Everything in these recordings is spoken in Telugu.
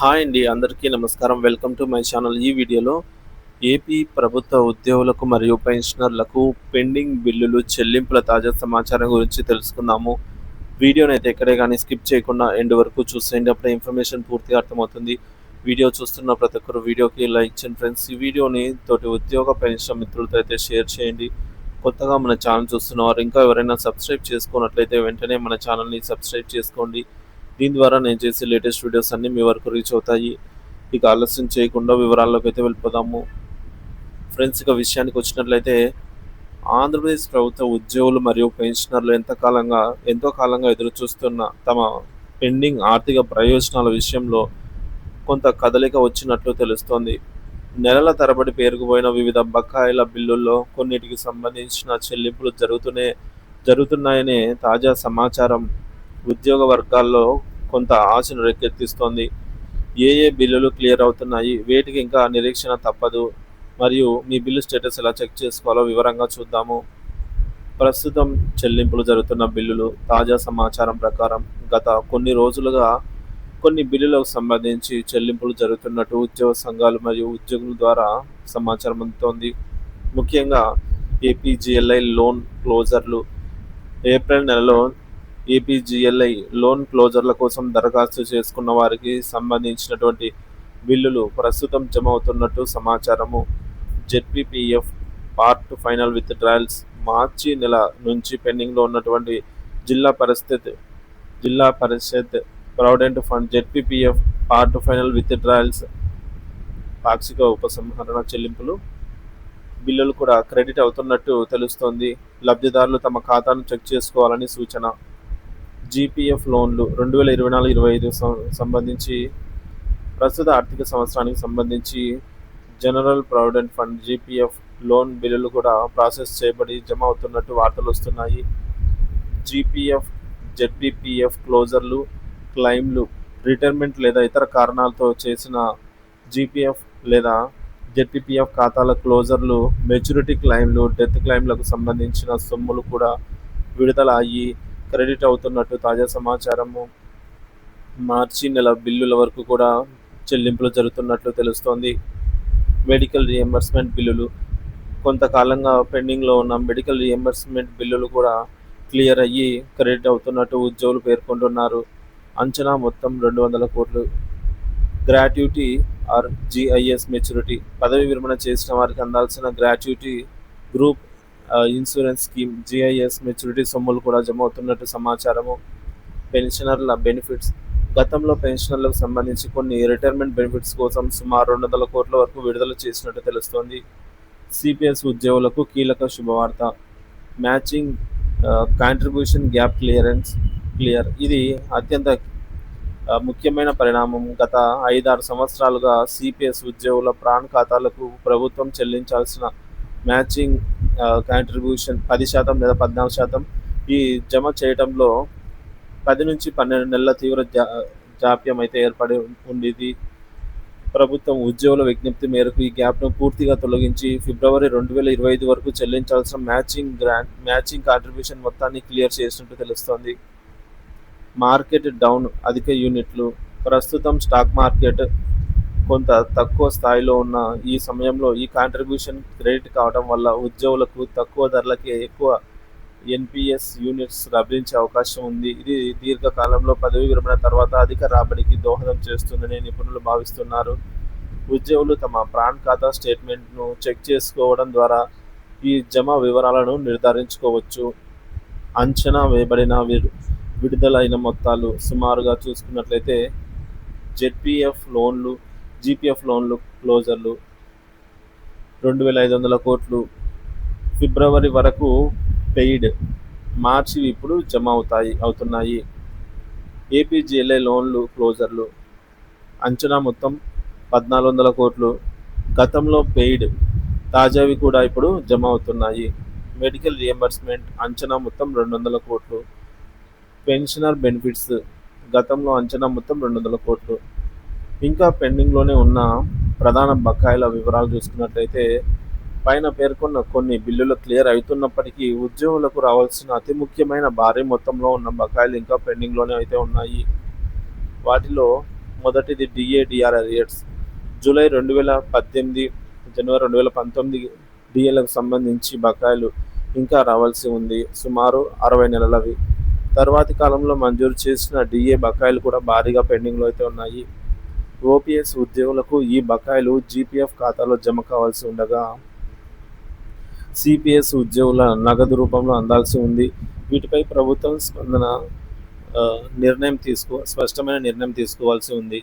హాయ్ అండి అందరికీ నమస్కారం. Welcome to my channel. ఈ వీడియోలో ఏపీ ప్రభుత్వ ఉద్యోగులకు మరియు పెన్షనర్లకు పెండింగ్ బిల్లులు చెల్లింపుల తాజా సమాచారం గురించి తెలుసుకుందాము. వీడియోని అయితే ఎక్కడే కానీ స్కిప్ చేయకుండా ఎండ్ వరకు చూసేయండి. అప్పుడే ఇన్ఫర్మేషన్ పూర్తిగా అర్థమవుతుంది. వీడియో చూస్తున్న ప్రతి ఒక్కరు వీడియోకి లైక్ చేయండి ఫ్రెండ్స్. ఈ వీడియోని తోటి ఉద్యోగ పెన్షన్ మిత్రులతో అయితే షేర్ చేయండి. కొత్తగా మన ఛానల్ చూస్తున్నవారు ఇంకా ఎవరైనా సబ్స్క్రైబ్ చేసుకున్నట్లయితే వెంటనే మన ఛానల్ని సబ్స్క్రైబ్ చేసుకోండి. దీని ద్వారా నేను చేసే లేటెస్ట్ వీడియోస్ అన్నీ మీ వరకు రీచ్ అవుతాయి. ఇక ఆలస్యం చేయకుండా వివరాల్లోకి అయితే వెళ్ళిపోదాము. ఫ్రెండ్స్ ఇక విషయానికి వచ్చినట్లయితే ఆంధ్రప్రదేశ్ ప్రభుత్వ ఉద్యోగులు మరియు పెన్షనర్లు ఎంతకాలంగా ఎంతో కాలంగా ఎదురు చూస్తున్న తమ పెండింగ్ ఆర్థిక ప్రయోజనాల విషయంలో కొంత కదలిక వచ్చినట్లు తెలుస్తోంది. నెలల తరబడి పేరుకుపోయిన వివిధ బకాయిల బిల్లుల్లో కొన్నిటికి సంబంధించిన చెల్లింపులు జరుగుతూనే జరుగుతున్నాయనే తాజా సమాచారం ఉద్యోగ వర్గాల్లో కొంత ఆశను రేకెత్తిస్తోంది. ఏ ఏ బిల్లులు క్లియర్ అవుతున్నాయి? వేటికి ఇంకా నిరీక్షణ తప్పదు. మరియు మీ బిల్లు స్టేటస్ ఎలా చెక్ చేసుకోవాలో వివరంగా చూద్దాము. ప్రస్తుతం చెల్లింపులు జరుగుతున్న బిల్లులు తాజా సమాచారం ప్రకారం గత కొన్ని రోజులుగా కొన్ని బిల్లులకు సంబంధించి చెల్లింపులు జరుగుతున్నట్టు ఉద్యోగ సంఘాలు మరియు ఉద్యోగుల ద్వారా సమాచారం అందుతోంది. ముఖ్యంగా ఏపీజీఎల్ఐ లోన్ క్లోజర్లు ఏప్రిల్ నెలలో ఏపీజీఎల్ఐ లోన్ క్లోజర్ల కోసం దరఖాస్తు చేసుకున్న వారికి సంబంధించినటువంటి బిల్లులు ప్రస్తుతం జమ అవుతున్నట్టు సమాచారము. ZPPF part final withdrawals March నెల నుంచి పెండింగ్లో ఉన్నటువంటి జిల్లా పరిస్థితి జిల్లా పరిషత్ provident fund ZPPF part final withdrawals పాక్షిక ఉపసంహరణ చెల్లింపులు బిల్లులు కూడా క్రెడిట్ అవుతున్నట్టు తెలుస్తోంది. లబ్ధిదారులు తమ ఖాతాను చెక్ చేసుకోవాలని సూచన జీపీఎఫ్ లోన్లు రెండు వేల ఇరవై నాలుగు ఇరవై ఐదు సంబంధించి ప్రస్తుత ఆర్థిక సంవత్సరానికి సంబంధించి general provident fund GPF loan బిల్లులు కూడా ప్రాసెస్ చేయబడి జమ అవుతున్నట్టు వార్తలు వస్తున్నాయి. జీపీఎఫ్ జెడ్పీపీఎఫ్ క్లోజర్లు క్లైమ్లు రిటైర్మెంట్ లేదా ఇతర కారణాలతో చేసిన జీపీఎఫ్ లేదా జెడ్పీపీఎఫ్ ఖాతాల క్లోజర్లు మెచ్యూరిటీ క్లైమ్లు డెత్ క్లైమ్లకు సంబంధించిన సొమ్ములు కూడా విడుదల అయ్యి క్రెడిట్ అవుతున్నట్టు తాజా సమాచారము. మార్చి నెల బిల్లుల వరకు కూడా చెల్లింపులు జరుగుతున్నట్లు తెలుస్తోంది. మెడికల్ రియంబర్స్మెంట్ బిల్లులు. కొంతకాలంగా పెండింగ్లో ఉన్న మెడికల్ రియంబర్స్మెంట్ బిల్లులు కూడా క్లియర్ అయ్యి క్రెడిట్ అవుతున్నట్టు ఉద్యోగులు పేర్కొంటున్నారు. అంచనా మొత్తం రెండు వందల కోట్లు. Gratuity or GIS maturity. పదవి విరమణ చేసిన వారికి అందాల్సిన gratuity group insurance scheme GIS maturity సొమ్ములు కూడా జమ అవుతున్నట్టు సమాచారము. పెన్షనర్ల బెనిఫిట్స్. గతంలో పెన్షనర్లకు సంబంధించి కొన్ని రిటైర్మెంట్ బెనిఫిట్స్ కోసం సుమారు రెండు వందల కోట్ల వరకు విడుదల చేసినట్టు తెలుస్తోంది. సిపిఎస్ ఉద్యోగులకు కీలక శుభవార్త. Matching contribution gap clearance clear ఇది అత్యంత ముఖ్యమైన పరిణామం. గత ఐదారు సంవత్సరాలుగా సిపిఎస్ ఉద్యోగుల ప్రాణ్ ఖాతాలకు ప్రభుత్వం చెల్లించాల్సిన మ్యాచింగ్ కాంట్రిబ్యూషన్ పది శాతం లేదా పద్నాలుగు శాతం ఈ జమ చేయడంలో పది నుంచి పన్నెండు నెలల తీవ్ర జా జాప్యం అయితే ఏర్పడి ఉండేది. ప్రభుత్వం ఉద్యోగుల విజ్ఞప్తి మేరకు ఈ గ్యాప్ను పూర్తిగా తొలగించి ఫిబ్రవరి రెండు వేల ఇరవై ఐదు వరకు చెల్లించాల్సిన మ్యాచింగ్ గ్రాంట్ మ్యాచింగ్ కాంట్రిబ్యూషన్ మొత్తాన్ని క్లియర్ చేసినట్టు తెలుస్తోంది. మార్కెట్ డౌన్ అధిక యూనిట్లు ప్రస్తుతం స్టాక్ మార్కెట్ కొంత తక్కువ స్థాయిలో ఉన్న ఈ సమయంలో ఈ కాంట్రిబ్యూషన్ క్రెడిట్ కావడం వల్ల ఉద్యోగులకు తక్కువ ధరలకే ఎక్కువ ఎన్పిఎస్ యూనిట్స్ లభించే అవకాశం ఉంది. ఇది దీర్ఘకాలంలో పదవి విరమణ తర్వాత అధిక రాబడికి దోహదం చేస్తుందని నిపుణులు భావిస్తున్నారు. ఉద్యోగులు తమ ప్రాన్ ఖాతా స్టేట్మెంట్ను చెక్ చేసుకోవడం ద్వారా ఈ జమ వివరాలను నిర్ధారించుకోవచ్చు. అంచనా వేయబడిన విడుదలైన మొత్తాలు సుమారుగా చూసుకున్నట్లయితే జెడ్పీఎఫ్ లోన్లు జీపీఎఫ్ లోన్లు క్లోజర్లు రెండు వేల ఐదు వందల కోట్లు ఫిబ్రవరి వరకు పెయిడ్ మార్చి ఇప్పుడు జమ అవుతాయి అవుతున్నాయి. ఏపీజీఎల్ఐ లోన్లు క్లోజర్లు అంచనా మొత్తం పద్నాలుగు వందల కోట్లు. గతంలో పెయిడ్ తాజావి కూడా ఇప్పుడు జమ అవుతున్నాయి మెడికల్ రియంబర్స్మెంట్ అంచనా మొత్తం రెండు వందల కోట్లు. పెన్షనర్ బెనిఫిట్స్ గతంలో అంచనా మొత్తం రెండు వందల కోట్లు. ఇంకా పెండింగ్లోనే ఉన్న ప్రధాన బకాయిల వివరాలు చూసుకున్నట్లయితే పైన పేర్కొన్న కొన్ని బిల్లులు క్లియర్ అవుతున్నప్పటికీ ఉద్యోగులకు రావాల్సిన అతి ముఖ్యమైన భారీ మొత్తంలో ఉన్న బకాయిలు ఇంకా పెండింగ్లోనే అయితే ఉన్నాయి. వాటిలో మొదటిది డిఏడిఆర్ అరియర్స్ జూలై రెండు వేల పద్దెనిమిది జనవరి రెండు వేల పంతొమ్మిది డిఏలకు సంబంధించి బకాయిలు ఇంకా రావాల్సి ఉంది. సుమారు అరవై నెలలవి. తర్వాతి కాలంలో మంజూరు చేసిన డిఏ బకాయిలు కూడా భారీగా పెండింగ్లో అయితే ఉన్నాయి. ఓపీఎస్ ఉద్యోగులకు ఈ బకాయిలు జీపీఎఫ్ ఖాతాలో జమ కావాల్సి ఉండగా సిపిఎస్ ఉద్యోగుల నగదు రూపంలో అందాల్సి ఉంది. వీటిపై ప్రభుత్వం స్పందన నిర్ణయం తీసుకో స్పష్టమైన నిర్ణయం తీసుకోవాల్సి ఉంది.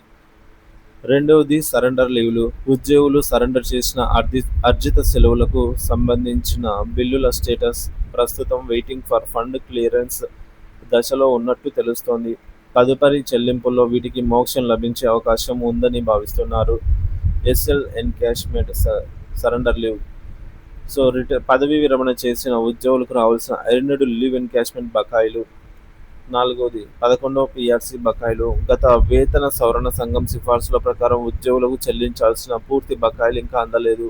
రెండవది సరెండర్ లీవ్లు. ఉద్యోగులు సరెండర్ చేసిన అర్జి అర్జిత సెలవులకు సంబంధించిన బిల్లుల స్టేటస్ ప్రస్తుతం వెయిటింగ్ ఫర్ ఫండ్ క్లియరెన్స్ దశలో ఉన్నట్టు తెలుస్తోంది. తదుపరి చెల్లింపుల్లో వీటికి మోక్షం లభించే అవకాశం ఉందని భావిస్తున్నారు. SL encashment surrender leave. So retire పదవీ విరమణ చేసిన ఉద్యోగులకు రావాల్సిన ఎర్నడ్ లీవ్ ఎన్కాష్మెంట్ బకాయిలు. నాలుగవది పదకొండవ పిఆర్సీ బకాయిలు. గత వేతన సవరణ సంఘం సిఫార్సుల ప్రకారం ఉద్యోగులకు చెల్లించాల్సిన పూర్తి బకాయిలు ఇంకా అందలేదు.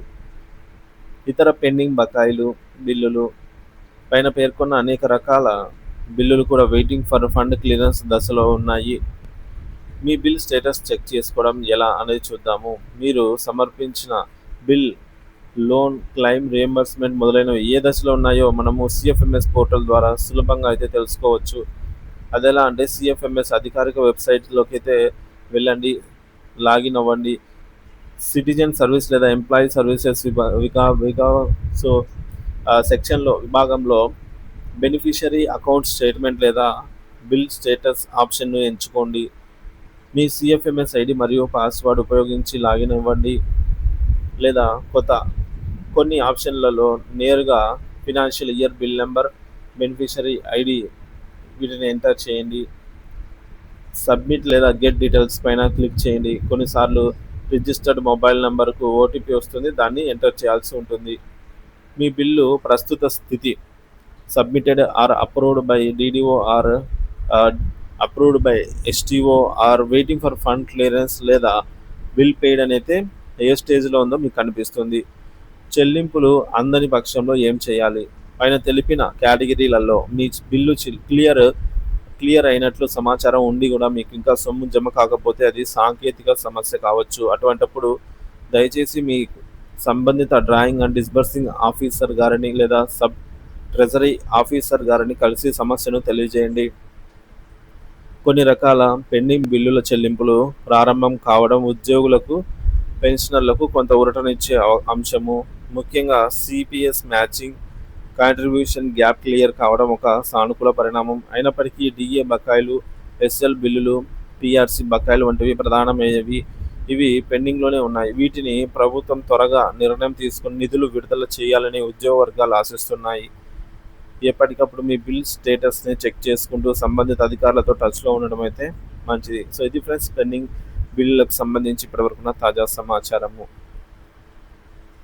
ఇతర పెండింగ్ బకాయిలు బిల్లులు. పైన పేర్కొన్న అనేక రకాల బిల్లులు కూడా వెయిటింగ్ ఫర్ ఫండ్ క్లియరెన్స్ దశలో ఉన్నాయి. మీ బిల్ స్టేటస్ చెక్ చేసుకోవడం ఎలా అనేది చూద్దాము. మీరు సమర్పించిన బిల్ లోన్ క్లైమ్ రియంబర్స్మెంట్ మొదలైనవి ఏ దశలో ఉన్నాయో మనము సిఎఫ్ఎంఎస్ పోర్టల్ ద్వారా సులభంగా అయితే తెలుసుకోవచ్చు. అదెలా అంటే సిఎఫ్ఎంఎస్ అధికారిక వెబ్సైట్లోకి అయితే వెళ్ళండి లాగిన్ అవ్వండి. సిటిజన్ సర్వీస్ లేదా ఎంప్లాయీ సర్వీసెస్ విభా విగా సో సెక్షన్లో విభాగంలో బెనిఫిషరీ అకౌంట్ స్టేట్మెంట్ లేదా బిల్ స్టేటస్ ఆప్షన్ను ఎంచుకోండి. మీ సిఎఫ్ఎంఎస్ ఐడి మరియు పాస్వర్డ్ ఉపయోగించి లాగిన్ అవ్వండి. లేదా కొత్త కొన్ని ఆప్షన్లలో నేరుగా financial year bill number beneficiary ID వీటిని ఎంటర్ చేయండి. సబ్మిట్ లేదా గెట్ డీటెయిల్స్ పైన క్లిక్ చేయండి. కొన్నిసార్లు రిజిస్టర్డ్ మొబైల్ నెంబర్కు ఓటీపీ వస్తుంది. దాన్ని ఎంటర్ చేయాల్సి ఉంటుంది. మీ బిల్లు ప్రస్తుత స్థితి submitted or approved by DDO or approved by STO or waiting for fund clearance లేదా బిల్ పేడ్ అని అయితే ఏ స్టేజ్లో ఉందో మీకు కనిపిస్తుంది. చెల్లింపులు అందని పక్షంలో ఏం చేయాలి? పైన తెలిపిన కేటగిరీలలో మీ బిల్లు క్లియర్ క్లియర్ అయినట్లు సమాచారం ఉండి కూడా మీకు ఇంకా సొమ్ము జమ కాకపోతే అది సాంకేతిక సమస్య కావచ్చు. అటువంటప్పుడు దయచేసి మీ సంబంధిత డ్రాయింగ్ అండ్ డిస్బర్సింగ్ ఆఫీసర్ గారిని లేదా సబ్ ట్రెజరీ ఆఫీసర్ గారిని కలిసి సమస్యను తెలియజేయండి. కొన్ని రకాల పెండింగ్ బిల్లుల చెల్లింపులు ప్రారంభం కావడం ఉద్యోగులకు పెన్షనర్లకు కొంత ఊరటనిచ్చే అంశము. ముఖ్యంగా CPS matching contribution gap clear కావడం ఒక సానుకూల పరిణామం. అయినప్పటికీ డిఏ బకాయిలు ఎస్ఎల్ బిల్లులు పిఆర్సి బకాయిలు వంటివి ప్రధానమైనవి. ఇవి పెండింగ్లోనే ఉన్నాయి. వీటిని ప్రభుత్వం త్వరగా నిర్ణయం తీసుకుని నిధులు విడుదల చేయాలని ఉద్యోగ వర్గాలు ఆశిస్తున్నాయి. ఎప్పటికప్పుడు మీ బిల్ స్టేటస్ని చెక్ చేసుకుంటూ సంబంధిత అధికారులతో టచ్లో ఉండడం అయితే మంచిది. సో ఇది ఫ్రెండ్స్ పెండింగ్ బిల్లులకు సంబంధించి ఇప్పటివరకున్న తాజా సమాచారము.